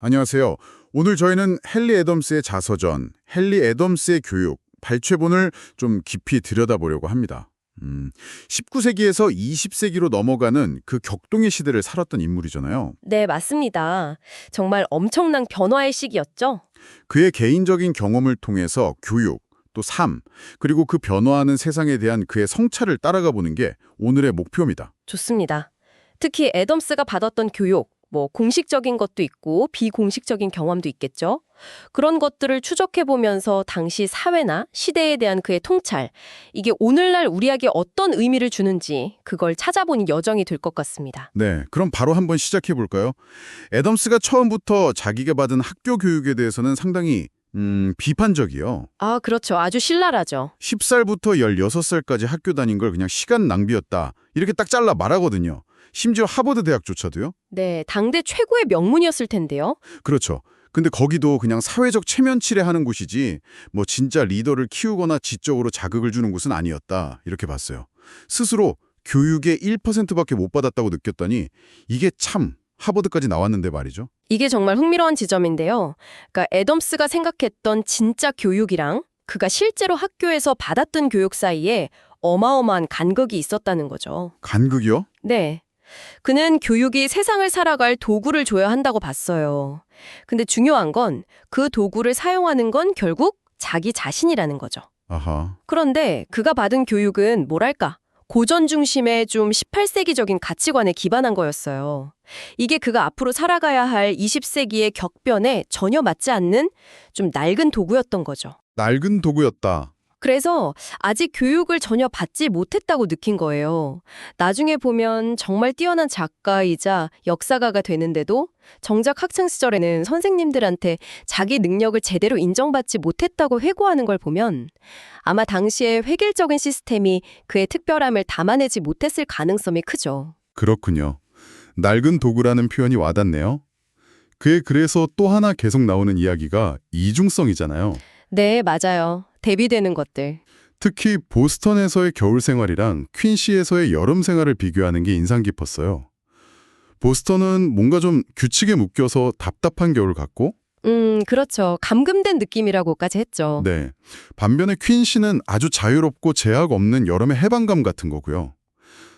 안녕하세요. 오늘 저희는 헨리 애덤스의 자서전, 헨리 애덤스의 교육, 발췌본을 좀 깊이 들여다보려고 합니다. 음, 19세기에서 20세기로 넘어가는 그 격동의 시대를 살았던 인물이잖아요. 네, 맞습니다. 정말 엄청난 변화의 시기였죠? 그의 개인적인 경험을 통해서 교육, 또 삶, 그리고 그 변화하는 세상에 대한 그의 성찰을 따라가 보는 게 오늘의 목표입니다. 좋습니다. 특히 애덤스가 받았던 교육, 뭐 공식적인 것도 있고 비공식적인 경험도 있겠죠. 그런 것들을 추적해 보면서 당시 사회나 시대에 대한 그의 통찰, 이게 오늘날 우리에게 어떤 의미를 주는지 그걸 찾아보는 여정이 될 것 같습니다. 네, 그럼 바로 한번 시작해 볼까요? 애덤스가 처음부터 자기가 받은 학교 교육에 대해서는 상당히 음, 비판적이요. 아, 그렇죠. 아주 신랄하죠. 10살부터 16살까지 학교 다닌 걸 그냥 시간 낭비였다. 이렇게 딱 잘라 말하거든요. 심지어 하버드 대학조차도요. 네, 당대 최고의 명문이었을 텐데요. 그렇죠. 근데 거기도 그냥 사회적 체면치레 하는 곳이지 뭐 진짜 리더를 키우거나 지적으로 자극을 주는 곳은 아니었다. 이렇게 봤어요. 스스로 교육의 1%밖에 못 받았다고 느꼈더니 이게 참 하버드까지 나왔는데 말이죠. 이게 정말 흥미로운 지점인데요. 그러니까 애덤스가 생각했던 진짜 교육이랑 그가 실제로 학교에서 받았던 교육 사이에 어마어마한 간극이 있었다는 거죠. 간극이요? 네. 그는 교육이 세상을 살아갈 도구를 줘야 한다고 봤어요. 근데 중요한 건 그 도구를 사용하는 건 결국 자기 자신이라는 거죠. 아하. 그런데 그가 받은 교육은 뭐랄까? 고전 중심의 좀 18세기적인 가치관에 기반한 거였어요. 이게 그가 앞으로 살아가야 할 20세기의 격변에 전혀 맞지 않는 좀 낡은 도구였던 거죠. 낡은 도구였다. 그래서 아직 교육을 전혀 받지 못했다고 느낀 거예요. 나중에 보면 정말 뛰어난 작가이자 역사가가 되는데도 정작 학창 시절에는 선생님들한테 자기 능력을 제대로 인정받지 못했다고 회고하는 걸 보면 아마 당시의 획일적인 시스템이 그의 특별함을 담아내지 못했을 가능성이 크죠. 그렇군요. 낡은 도구라는 표현이 와닿네요. 그의 글에서 또 하나 계속 나오는 이야기가 이중성이잖아요. 네, 맞아요. 대비되는 것들. 특히 보스턴에서의 겨울 생활이랑 퀸시에서의 여름 생활을 비교하는 게 인상 깊었어요. 보스턴은 뭔가 좀 규칙에 묶여서 답답한 겨울 같고, 음, 그렇죠. 감금된 느낌이라고까지 했죠. 네. 반면에 퀸시는 아주 자유롭고 제약 없는 여름의 해방감 같은 거고요.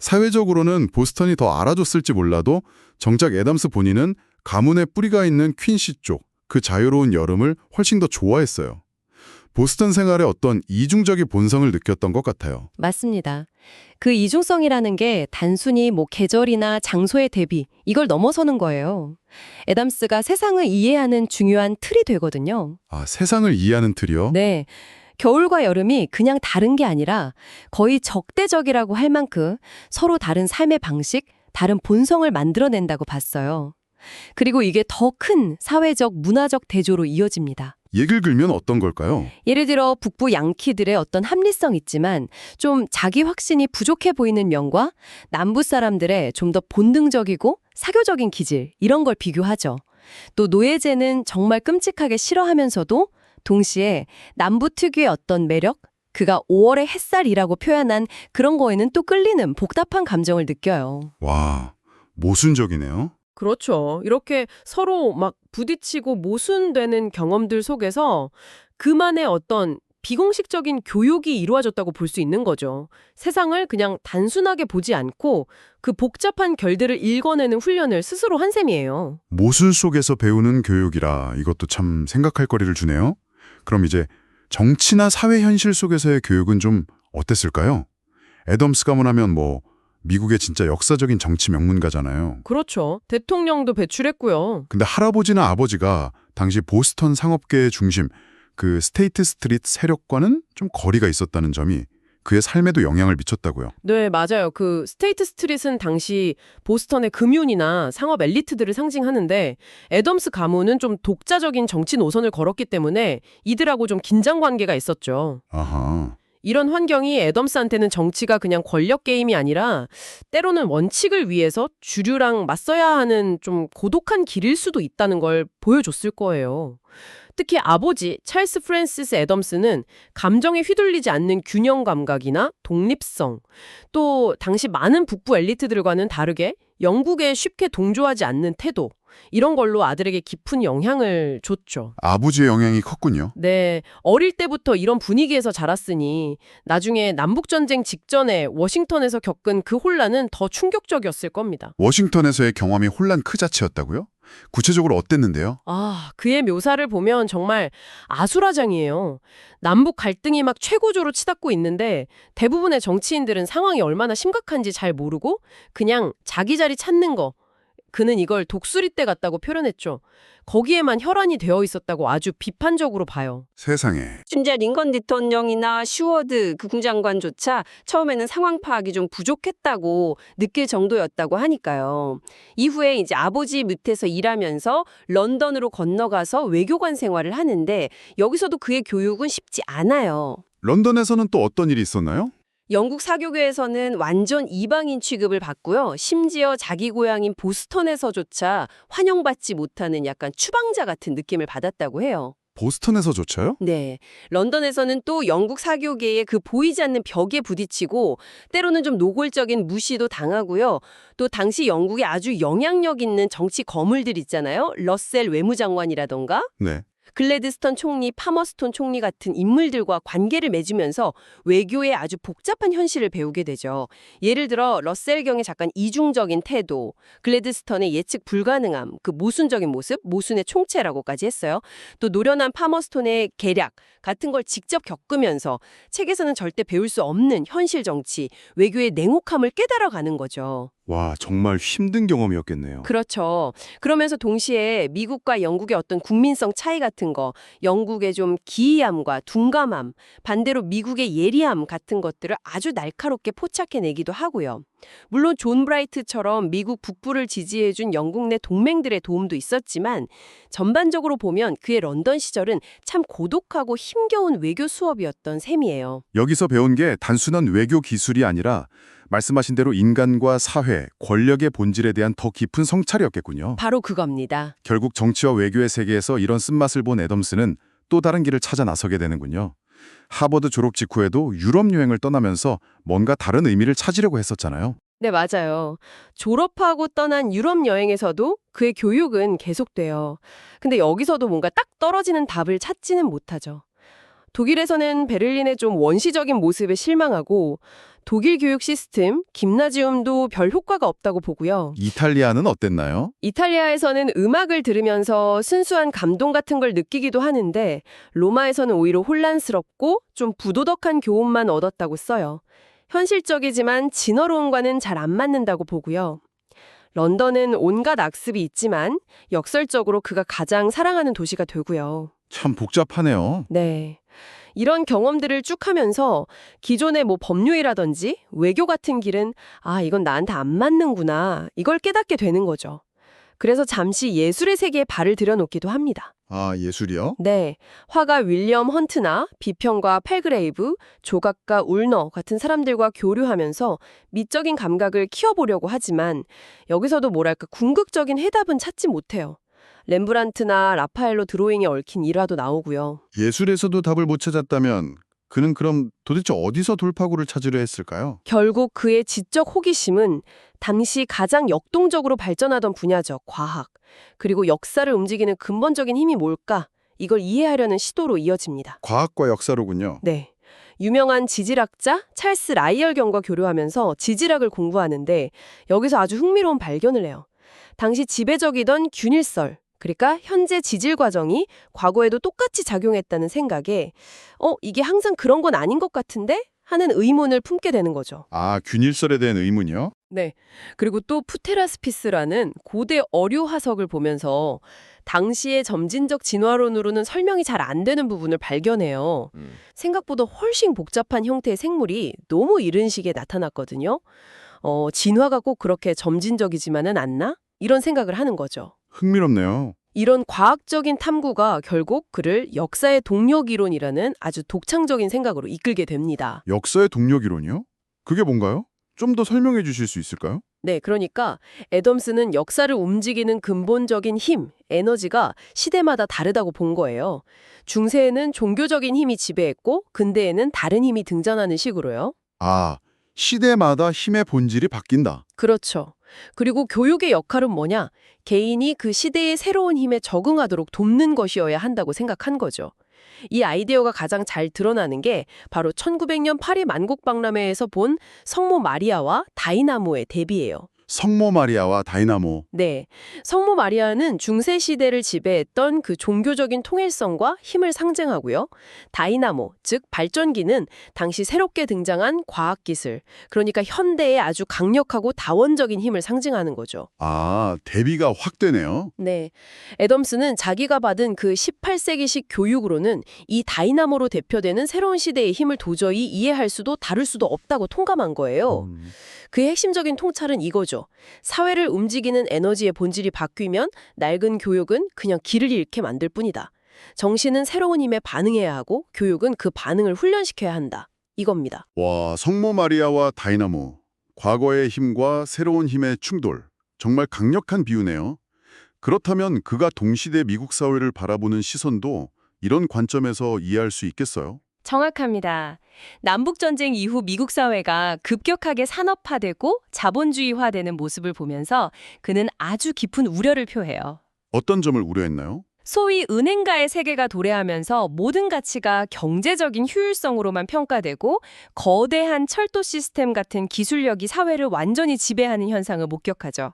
사회적으로는 보스턴이 더 알아줬을지 몰라도 정작 애담스 본인은 가문의 뿌리가 있는 퀸시 쪽, 그 자유로운 여름을 훨씬 더 좋아했어요. 보스턴 생활의 어떤 이중적인 본성을 느꼈던 것 같아요. 맞습니다. 그 이중성이라는 게 단순히 뭐 계절이나 장소의 대비 이걸 넘어서는 거예요. 애담스가 세상을 이해하는 중요한 틀이 되거든요. 아, 세상을 이해하는 틀이요? 네. 겨울과 여름이 그냥 다른 게 아니라 거의 적대적이라고 할 만큼 서로 다른 삶의 방식, 다른 본성을 만들어낸다고 봤어요. 그리고 이게 더 큰 사회적, 문화적 대조로 이어집니다. 얘기를 들면 어떤 걸까요? 예를 들어 북부 양키들의 어떤 합리성 있지만 좀 자기 확신이 부족해 보이는 면과 남부 사람들의 좀 더 본능적이고 사교적인 기질 이런 걸 비교하죠. 또 노예제는 정말 끔찍하게 싫어하면서도 동시에 남부 특유의 어떤 매력, 그가 5월의 햇살이라고 표현한 그런 거에는 또 끌리는 복잡한 감정을 느껴요. 와, 모순적이네요. 그렇죠. 이렇게 서로 막 부딪히고 모순되는 경험들 속에서 그만의 어떤 비공식적인 교육이 이루어졌다고 볼 수 있는 거죠. 세상을 그냥 단순하게 보지 않고 그 복잡한 결들을 읽어내는 훈련을 스스로 한 셈이에요. 모순 속에서 배우는 교육이라 이것도 참 생각할 거리를 주네요. 그럼 이제 정치나 사회 현실 속에서의 교육은 좀 어땠을까요? 애덤스 가문 하면 뭐 미국의 진짜 역사적인 정치 명문가잖아요. 그렇죠. 대통령도 배출했고요. 근데 할아버지나 아버지가 당시 보스턴 상업계의 중심 그 스테이트 스트리트 세력과는 좀 거리가 있었다는 점이 그의 삶에도 영향을 미쳤다고요. 네, 맞아요. 그 스테이트 스트릿은 당시 보스턴의 금융이나 상업 엘리트들을 상징하는데 애덤스 가문은 좀 독자적인 정치 노선을 걸었기 때문에 이들하고 좀 긴장 관계가 있었죠. 아하. 이런 환경이 애덤스한테는 정치가 그냥 권력 게임이 아니라 때로는 원칙을 위해서 주류랑 맞서야 하는 좀 고독한 길일 수도 있다는 걸 보여줬을 거예요. 특히 아버지 찰스 프랜시스 애덤스는 감정에 휘둘리지 않는 균형 감각이나 독립성, 또 당시 많은 북부 엘리트들과는 다르게 영국에 쉽게 동조하지 않는 태도, 이런 걸로 아들에게 깊은 영향을 줬죠. 아버지의 영향이 컸군요. 네, 어릴 때부터 이런 분위기에서 자랐으니 나중에 남북전쟁 직전에 워싱턴에서 겪은 그 혼란은 더 충격적이었을 겁니다. 워싱턴에서의 경험이 혼란 크 자체였다고요? 구체적으로 어땠는데요? 아, 그의 묘사를 보면 정말 아수라장이에요. 남북 갈등이 막 최고조로 치닫고 있는데 대부분의 정치인들은 상황이 얼마나 심각한지 잘 모르고 그냥 자기 자리 찾는 거. 그는 이걸 독수리 때 같다고 표현했죠. 거기에만 혈안이 되어 있었다고 아주 비판적으로 봐요. 세상에. 심지어 링컨 대통령이나 슈워드 그 국장관조차 처음에는 상황 파악이 좀 부족했다고 느낄 정도였다고 하니까요. 이후에 이제 아버지 밑에서 일하면서 런던으로 건너가서 외교관 생활을 하는데 여기서도 그의 교육은 쉽지 않아요. 런던에서는 또 어떤 일이 있었나요? 영국 사교계에서는 완전 이방인 취급을 받고요. 심지어 자기 고향인 보스턴에서조차 환영받지 못하는 약간 추방자 같은 느낌을 받았다고 해요. 보스턴에서조차요? 네. 런던에서는 또 영국 사교계의 그 보이지 않는 벽에 부딪히고 때로는 좀 노골적인 무시도 당하고요. 또 당시 영국에 아주 영향력 있는 정치 거물들 있잖아요. 러셀 외무장관이라던가 네. 글래드스턴 총리, 파머스톤 총리 같은 인물들과 관계를 맺으면서 외교의 아주 복잡한 현실을 배우게 되죠. 예를 들어 러셀경의 잠깐 이중적인 태도, 글래드스턴의 예측 불가능함, 그 모순적인 모습, 모순의 총체라고까지 했어요. 또 노련한 파머스톤의 계략 같은 걸 직접 겪으면서 책에서는 절대 배울 수 없는 현실 정치, 외교의 냉혹함을 깨달아가는 거죠. 와, 정말 힘든 경험이었겠네요. 그렇죠. 그러면서 동시에 미국과 영국의 어떤 국민성 차이 같은 거, 영국의 좀 기이함과 둔감함, 반대로 미국의 예리함 같은 것들을 아주 날카롭게 포착해내기도 하고요. 물론 존 브라이트처럼 미국 북부를 지지해준 영국 내 동맹들의 도움도 있었지만 전반적으로 보면 그의 런던 시절은 참 고독하고 힘겨운 외교 수업이었던 셈이에요. 여기서 배운 게 단순한 외교 기술이 아니라 말씀하신 대로 인간과 사회, 권력의 본질에 대한 더 깊은 성찰이었겠군요. 바로 그겁니다. 결국 정치와 외교의 세계에서 이런 쓴맛을 본 애덤스는 또 다른 길을 찾아 나서게 되는군요. 하버드 졸업 직후에도 유럽 여행을 떠나면서 뭔가 다른 의미를 찾으려고 했었잖아요. 네, 맞아요. 졸업하고 떠난 유럽 여행에서도 그의 교육은 계속돼요. 근데 여기서도 뭔가 딱 떨어지는 답을 찾지는 못하죠. 독일에서는 베를린의 좀 원시적인 모습에 실망하고 독일 교육 시스템, 김나지움도 별 효과가 없다고 보고요. 이탈리아는 어땠나요? 이탈리아에서는 음악을 들으면서 순수한 감동 같은 걸 느끼기도 하는데 로마에서는 오히려 혼란스럽고 좀 부도덕한 교훈만 얻었다고 써요. 현실적이지만 진화론과는 잘 안 맞는다고 보고요. 런던은 온갖 악습이 있지만 역설적으로 그가 가장 사랑하는 도시가 되고요. 참 복잡하네요. 네. 이런 경험들을 쭉 하면서 기존의 뭐 법률이라든지 외교 같은 길은 아, 이건 나한테 안 맞는구나. 이걸 깨닫게 되는 거죠. 그래서 잠시 예술의 세계에 발을 들여놓기도 합니다. 아, 예술이요? 네. 화가 윌리엄 헌트나 비평가 펠그레이브, 조각가 울너 같은 사람들과 교류하면서 미적인 감각을 키워보려고 하지만 여기서도 뭐랄까 궁극적인 해답은 찾지 못해요. 렘브란트나 라파엘로 드로잉에 얽힌 일화도 나오고요. 예술에서도 답을 못 찾았다면 그는 그럼 도대체 어디서 돌파구를 찾으려 했을까요? 결국 그의 지적 호기심은 당시 가장 역동적으로 발전하던 분야죠. 과학. 그리고 역사를 움직이는 근본적인 힘이 뭘까? 이걸 이해하려는 시도로 이어집니다. 과학과 역사로군요. 네. 유명한 지질학자 찰스 라이얼경과 교류하면서 지질학을 공부하는데 여기서 아주 흥미로운 발견을 해요. 당시 지배적이던 균일설, 그러니까 현재 지질 과정이 과거에도 똑같이 작용했다는 생각에 어, 이게 항상 그런 건 아닌 것 같은데? 하는 의문을 품게 되는 거죠. 아, 균일설에 대한 의문이요? 네. 그리고 또 푸테라스피스라는 고대 어류 화석을 보면서 당시의 점진적 진화론으로는 설명이 잘 안 되는 부분을 발견해요. 생각보다 훨씬 복잡한 형태의 생물이 너무 이른 시기에 나타났거든요. 어, 진화가 꼭 그렇게 점진적이지만은 않나? 이런 생각을 하는 거죠. 흥미롭네요. 이런 과학적인 탐구가 결국 그를 역사의 동력 이론이라는 아주 독창적인 생각으로 이끌게 됩니다. 역사의 동력 이론이요? 그게 뭔가요? 좀 더 설명해 주실 수 있을까요? 네, 그러니까 애덤스는 역사를 움직이는 근본적인 힘, 에너지가 시대마다 다르다고 본 거예요. 중세에는 종교적인 힘이 지배했고 근대에는 다른 힘이 등장하는 식으로요. 아, 시대마다 힘의 본질이 바뀐다. 그렇죠. 그리고 교육의 역할은 뭐냐? 개인이 그 시대의 새로운 힘에 적응하도록 돕는 것이어야 한다고 생각한 거죠. 이 아이디어가 가장 잘 드러나는 게 바로 1900년 파리 만국박람회에서 본 성모 마리아와 다이나모의 대비예요. 성모 마리아와 다이나모. 네. 성모 마리아는 중세 시대를 지배했던 그 종교적인 통일성과 힘을 상징하고요. 다이나모, 즉 발전기는 당시 새롭게 등장한 과학 기술, 그러니까 현대의 아주 강력하고 다원적인 힘을 상징하는 거죠. 아, 대비가 확 되네요. 네. 애덤스는 자기가 받은 그 18세기식 교육으로는 이 다이나모로 대표되는 새로운 시대의 힘을 도저히 이해할 수도 다룰 수도 없다고 통감한 거예요. 음. 그의 핵심적인 통찰은 이거죠. 사회를 움직이는 에너지의 본질이 바뀌면 낡은 교육은 그냥 길을 잃게 만들 뿐이다. 정신은 새로운 힘에 반응해야 하고 교육은 그 반응을 훈련시켜야 한다. 이겁니다. 와, 성모 마리아와 다이나모. 과거의 힘과 새로운 힘의 충돌. 정말 강력한 비유네요. 그렇다면 그가 동시대 미국 사회를 바라보는 시선도 이런 관점에서 이해할 수 있겠어요? 정확합니다. 남북전쟁 이후 미국 사회가 급격하게 산업화되고 자본주의화되는 모습을 보면서 그는 아주 깊은 우려를 표해요. 어떤 점을 우려했나요? 소위 은행가의 세계가 도래하면서 모든 가치가 경제적인 효율성으로만 평가되고 거대한 철도 시스템 같은 기술력이 사회를 완전히 지배하는 현상을 목격하죠.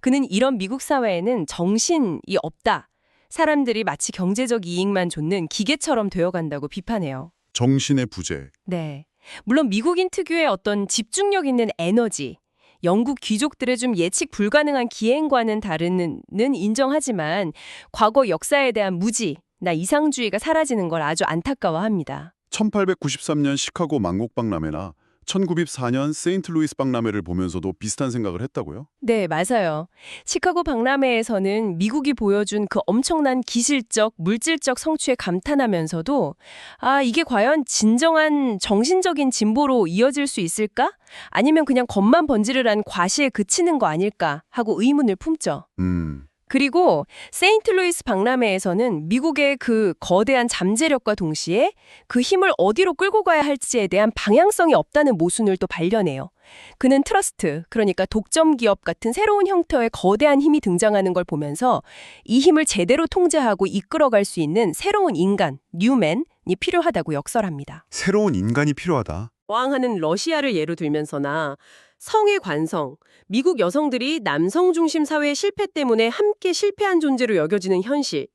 그는 이런 미국 사회에는 정신이 없다. 사람들이 마치 경제적 이익만 좇는 기계처럼 되어간다고 비판해요. 정신의 부재. 네. 물론 미국인 특유의 어떤 집중력 있는 에너지, 영국 귀족들의 좀 예측 불가능한 기행과는 다르는 인정하지만 과거 역사에 대한 무지, 나 이상주의가 사라지는 걸 아주 안타까워합니다. 1893년 시카고 만국박람회나 1904년 세인트루이스 박람회를 보면서도 비슷한 생각을 했다고요? 네, 맞아요. 시카고 박람회에서는 미국이 보여준 그 엄청난 기술적, 물질적 성취에 감탄하면서도 아, 이게 과연 진정한 정신적인 진보로 이어질 수 있을까? 아니면 그냥 겉만 번지르르한 과시에 그치는 거 아닐까 하고 의문을 품죠. 음, 그리고 세인트루이스 박람회에서는 미국의 그 거대한 잠재력과 동시에 그 힘을 어디로 끌고 가야 할지에 대한 방향성이 없다는 모순을 또 발견해요. 그는 트러스트, 그러니까 독점 기업 같은 새로운 형태의 거대한 힘이 등장하는 걸 보면서 이 힘을 제대로 통제하고 이끌어갈 수 있는 새로운 인간, 뉴맨이 필요하다고 역설합니다. 새로운 인간이 필요하다. 왕하는 러시아를 예로 들면서나 성의 관성, 미국 여성들이 남성 중심 사회의 실패 때문에 함께 실패한 존재로 여겨지는 현실,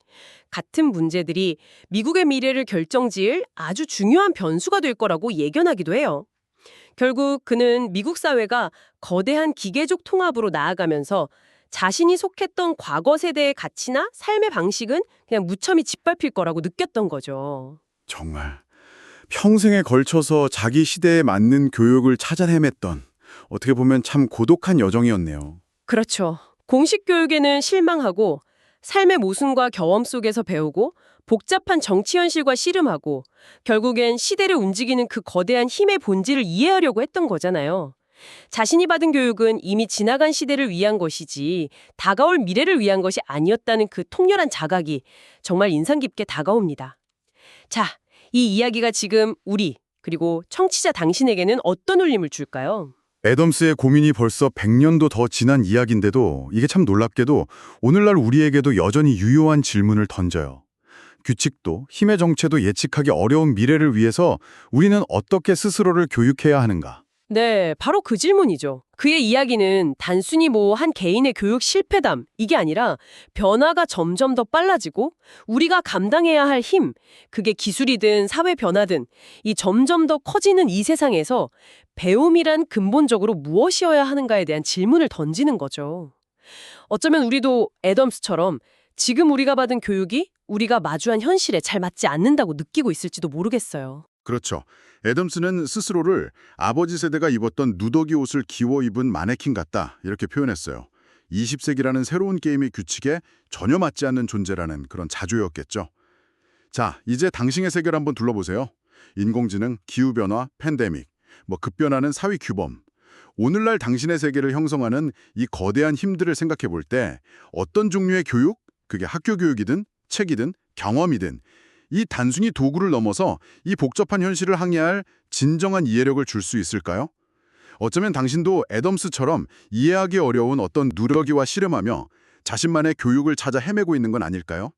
같은 문제들이 미국의 미래를 결정지을 아주 중요한 변수가 될 거라고 예견하기도 해요. 결국 그는 미국 사회가 거대한 기계적 통합으로 나아가면서 자신이 속했던 과거 세대의 가치나 삶의 방식은 그냥 무참히 짓밟힐 거라고 느꼈던 거죠. 정말 평생에 걸쳐서 자기 시대에 맞는 교육을 찾아 헤맸던 어떻게 보면 참 고독한 여정이었네요. 그렇죠. 공식 교육에는 실망하고 삶의 모순과 경험 속에서 배우고 복잡한 정치 현실과 씨름하고 결국엔 시대를 움직이는 그 거대한 힘의 본질을 이해하려고 했던 거잖아요. 자신이 받은 교육은 이미 지나간 시대를 위한 것이지 다가올 미래를 위한 것이 아니었다는 그 통렬한 자각이 정말 인상 깊게 다가옵니다. 자, 이 이야기가 지금 우리 그리고 청취자 당신에게는 어떤 울림을 줄까요? 애덤스의 고민이 벌써 100년도 더 지난 이야기인데도 이게 참 놀랍게도 오늘날 우리에게도 여전히 유효한 질문을 던져요. 규칙도 힘의 정체도 예측하기 어려운 미래를 위해서 우리는 어떻게 스스로를 교육해야 하는가? 네, 바로 그 질문이죠. 그의 이야기는 단순히 뭐 한 개인의 교육 실패담, 이게 아니라 변화가 점점 더 빨라지고 우리가 감당해야 할 힘, 그게 기술이든 사회 변화든 이 점점 더 커지는 이 세상에서 배움이란 근본적으로 무엇이어야 하는가에 대한 질문을 던지는 거죠. 어쩌면 우리도 애덤스처럼 지금 우리가 받은 교육이 우리가 마주한 현실에 잘 맞지 않는다고 느끼고 있을지도 모르겠어요. 그렇죠. 애덤스는 스스로를 아버지 세대가 입었던 누더기 옷을 기워 입은 마네킹 같다 이렇게 표현했어요. 20세기라는 새로운 게임의 규칙에 전혀 맞지 않는 존재라는 그런 자조였겠죠. 자, 이제 당신의 세계를 한번 둘러보세요. 인공지능, 기후변화, 팬데믹, 뭐 급변하는 사회 규범. 오늘날 당신의 세계를 형성하는 이 거대한 힘들을 생각해 볼 때 어떤 종류의 교육, 그게 학교 교육이든 책이든 경험이든 이 단순히 도구를 넘어서 이 복잡한 현실을 항해할 진정한 이해력을 줄 수 있을까요? 어쩌면 당신도 애덤스처럼 이해하기 어려운 어떤 누러기와 씨름하며 자신만의 교육을 찾아 헤매고 있는 건 아닐까요?